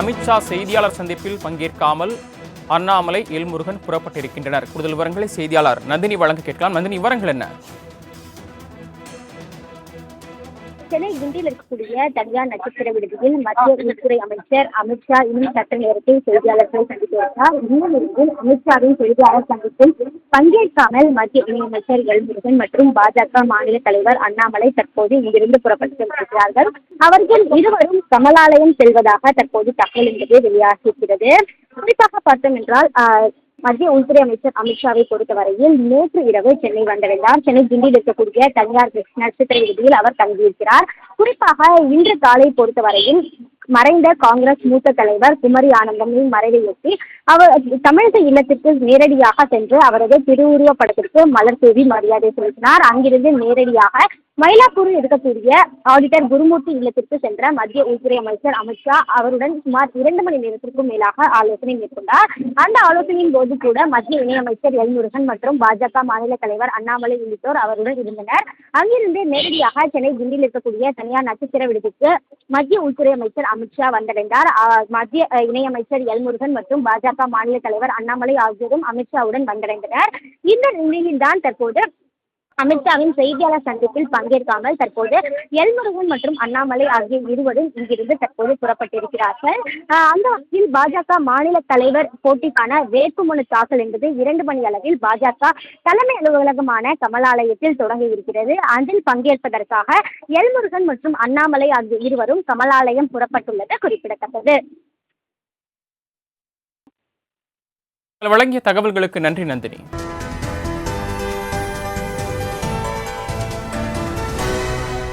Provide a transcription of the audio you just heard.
அமித்ஷா செய்தியாளர் சந்திப்பில் பங்கேற்காமல் அண்ணாமலை எல்முருகன் புறப்பட்டிருக்கின்றனர். கூடுதல் விவரங்களை செய்தியாளர் நந்தினி வழங்க கேட்கலாம். நந்தினி விவரங்கள் என்ன? சென்னை கிண்டியில் இருக்கக்கூடிய தனியார் நட்சத்திர விடுதியில் மத்திய உள்துறை அமைச்சர் அமித்ஷா இன்னும் சட்ட நேரத்தில் செய்தியாளர்களை சந்தித்து வருகிறார் இன்னும் நிலையில் அமித்ஷாவின் செய்தியாளர் சந்திப்பில் பங்கேற்காமல் மத்திய இணையமைச்சர் எல் முருகன் மற்றும் பாஜக மாநில தலைவர் அண்ணாமலை தற்போது இங்கிருந்து புறப்பட்டு வருகிறார்கள் அவர்கள் இருவரும் கமலாலயம் செல்வதாக தற்போது தகவல் என்பது வெளியாகியிருக்கிறது. குறிப்பாக பார்த்தோம் என்றால் மத்திய உள்துறை அமைச்சர் அமித்ஷாவை பொறுத்தவரையில் நேற்று இரவு சென்னை வந்தடைந்தார் சென்னை கிண்டியில் இருக்கக்கூடிய தனியார் நட்சத்திர விடுதியில் அவர் தங்கியிருக்கிறார். குறிப்பாக இன்று காலை பொறுத்தவரையில் மறைந்த காங்கிரஸ் மூத்த தலைவர் குமரி ஆனந்தனின் மறைவையொட்டி அவர் தமிழக இல்லத்திற்கு நேரடியாக சென்று அவரது திருவுருவப் படத்திற்கு மலர் தூவி மரியாதை செலுத்தினார். அங்கிருந்து நேரடியாக மயிலாப்பூரில் இருக்கக்கூடிய ஆடிட்டர் குருமூர்த்தி இல்லத்திற்கு சென்ற மத்திய உள்துறை அமைச்சர் அமித்ஷா அவருடன் சுமார் இரண்டு மணி நேரத்திற்கும் மேலாக ஆலோசனை மேற்கொண்டார். அந்த ஆலோசனையின் போது கூட மத்திய இணையமைச்சர் எல் முருகன் மற்றும் பாஜக மாநில தலைவர் அண்ணாமலை உள்ளிட்டோர் அவருடன் இருந்தனர். அங்கிருந்து நேரடியாக சென்னை கிண்டியில் இருக்கக்கூடிய தனியார் நட்சத்திர விடுதிக்கு மத்திய உள்துறை அமைச்சர் அமித்ஷா வந்தடைந்தார். மத்திய இணையமைச்சர் எல் முருகன் மற்றும் பாஜக மாநில தலைவர் அண்ணாமலை ஆகியோரும் அமித்ஷாவுடன் வந்தடைந்தனர். இந்த நிலையில்தான் தற்போது அமித்ஷாவின் செய்தியாளர் சந்திப்பில் பங்கேற்காமல் தற்போது எல்முருகன் மற்றும் அண்ணாமலை ஆகிய இருவரும் இங்கிருந்து தற்போது புறப்பட்டிருக்கிறார்கள். அந்த வகையில் பாஜக மாநில தலைவர் போட்டிக்கான வேட்புமனு தாக்கல் என்பது இரண்டு மணி அளவில் பாஜக தலைமை அலுவலகமான கமலாலயத்தில் தொடங்க இருக்கிறது. அதில் பங்கேற்பதற்காக எல்முருகன் மற்றும் அண்ணாமலை ஆகிய இருவரும் கமலாலயம் புறப்பட்டுள்ளது குறிப்பிடத்தக்கது. வழங்கிய தகவல்களுக்கு நன்றி நந்தினி.